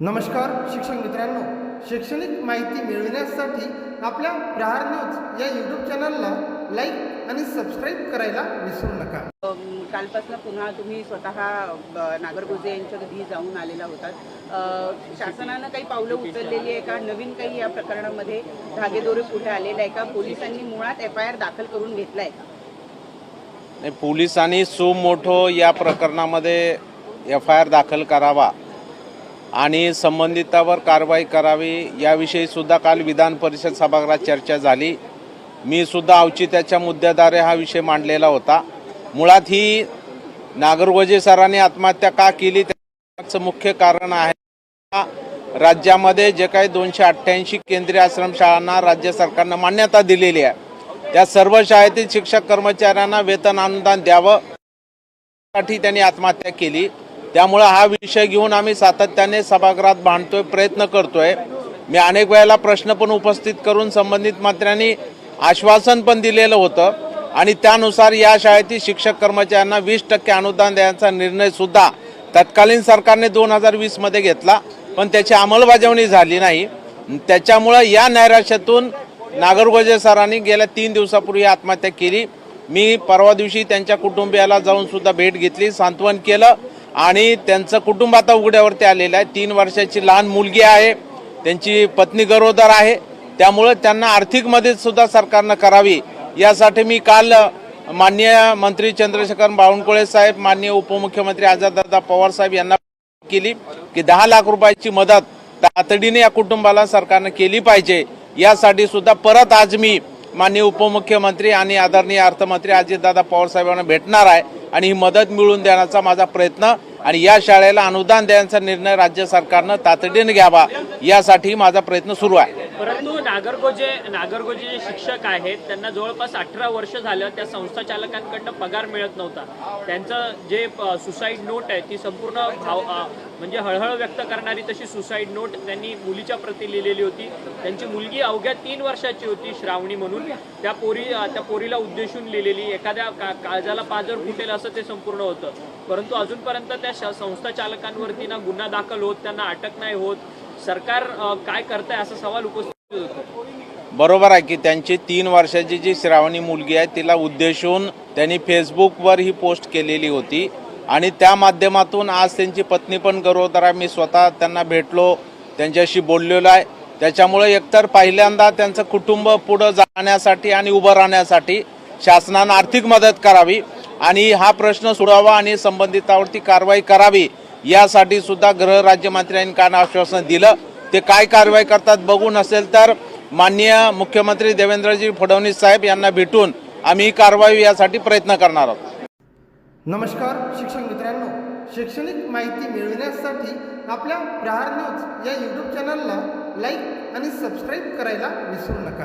नमस्कार शिक्षक मित्रांनो. शैक्षणिक माहिती मिळविण्यासाठी आपल्या प्रहार न्यूज या यूट्यूब चॅनलला लाईक आणि सबस्क्राईब करायला विसरू नका. कालपासून पुन्हा तुम्ही स्वतः नागरगोजे यांच्या घरी जाऊन आलेला होतात. अ, शासनानं काही पावलं उचललेली आहे का? नवीन काही या प्रकरणामध्ये धागेदोरे कुठे आलेलं आहे का? पोलिसांनी मुळात एफ आय आर दाखल करून घेतलाय का? नाही, पोलिसांनी सुमोठो या प्रकरणामध्ये एफ आय आर दाखल करावा. आणि संबंधितावर कारवाई करावी याविषयी सुद्धा काल विधान परिषद सभागृहात चर्चा झाली. मी सुद्धा औचित्याच्या मुद्द्याद्वारे हा विषय मांडलेला होता. मुळात ही नागरगोजे सरांनी आत्महत्या का केली त्याचं मुख्य कारण आहे. राज्यामध्ये जे काही दोनशे अठ्ठ्याऐंशी केंद्रीय आश्रमशाळांना राज्य सरकारनं मान्यता दिलेली आहे. त्या सर्व शाळेतील शिक्षक कर्मचाऱ्यांना वेतन अनुदान द्यावं. साठी त्यांनी आत्महत्या केली. त्यामुळं हा विषय घेऊन आम्ही सातत्याने सभागृहात मांडतोय प्रयत्न करतोय. मी अनेक वेळेला प्रश्न पण उपस्थित करून संबंधित मंत्र्यांनी आश्वासन पण दिलेलं होतं. आणि त्यानुसार या शाळेतील शिक्षक कर्मचाऱ्यांना वीस टक्के अनुदान द्यायचा निर्णयसुद्धा तत्कालीन सरकारने दोन हजार वीसमध्ये घेतला. पण त्याची अंमलबजावणी झाली नाही. त्याच्यामुळं या नैराश्यातून नागरगोजे सरांनी गेल्या तीन दिवसापूर्वी आत्महत्या केली. मी परवा दिवशी त्यांच्या कुटुंबियाला जाऊन सुद्धा भेट घेतली सांत्वन केलं. आणि त्यांचं कुटुंब आता उघड्यावरती आलेलं आहे. तीन वर्षाची लहान मुलगी आहे. त्यांची पत्नी गरोदर आहे. त्यामुळं त्यांना आर्थिक मदत सुद्धा सरकारनं करावी. यासाठी मी काल माननीय मंत्री चंद्रशेखर बावनकुळे साहेब माननीय उपमुख्यमंत्री आझाददादा पवार साहेब यांना केली की दहा लाख रुपयाची मदत तातडीने या कुटुंबाला सरकारनं केली पाहिजे. यासाठी सुद्धा परत आज मी माननीय उपमुख्यमंत्री आणि आदरणीय अर्थमंत्री अजितदादा पवार साहेबांना भेटणार आहे. आणि ही मदत मिळवून देण्याचा माझा प्रयत्न आणि या शाळेला अनुदान देण्याचा निर्णय राज्य सरकारनं तातडीने घ्यावा यासाठी माझा प्रयत्न सुरू आहे. परंतु नागरगोजे नागरगोजे जे शिक्षक आहेत त्यांना जवळपास अठरा वर्ष झालं त्या संस्था चालकांकडनं पगार मिळत नव्हता. त्यांचं जे सुसाईड नोट आहे ती संपूर्ण भाव म्हणजे हळहळ व्यक्त करणारी तशी सुसाईड नोट त्यांनी मुलीच्या प्रती लिहिलेली होती. त्यांची मुलगी अवघ्या तीन वर्षाची होती श्रावणी म्हणून. त्या पोरी त्या पोरीला उद्देशून लिहिलेली एखाद्या का काळजाला पाजर फुटेल असं ते संपूर्ण होतं. परंतु अजूनपर्यंत त्या संस्था चालकांवरती ना गुन्हा दाखल होत त्यांना अटक नाही होत. सरकार काय करताय असा सवाल उपस्थित होतो. बरोबर आहे की त्यांची तीन वर्षाची जी श्रावणी मुलगी आहे तिला उद्देशून त्यांनी फेसबुकवर ही पोस्ट केलेली होती. आणि त्या माध्यमातून आज त्यांची पत्नी पण गरोदर आहे. मी स्वतः त्यांना भेटलो त्यांच्याशी बोललेलो आहे. त्याच्यामुळे एकतर पहिल्यांदा त्यांचं कुटुंब पुढं जाण्यासाठी आणि उभं राहण्यासाठी शासनानं आर्थिक मदत करावी. आणि हा प्रश्न सोडावा आणि संबंधितावरती कारवाई करावी यासाठी सुद्धा गृह राज्यमंत्र्यांनी काल आश्वासन दिलं? ते काय कारवाई करतात बघू नसेल तर माननीय मुख्यमंत्री देवेंद्रजी फडणवीस साहेब यांना भेटून आम्ही कारवाई यासाठी प्रयत्न करणार आहोत. नमस्कार शिक्षक मित्रांनो. शैक्षणिक माहिती मिळविण्यासाठी आपल्या प्रहार न्यूज या यूट्यूब चॅनलला लाईक आणि सबस्क्राईब करायला विसरू नका.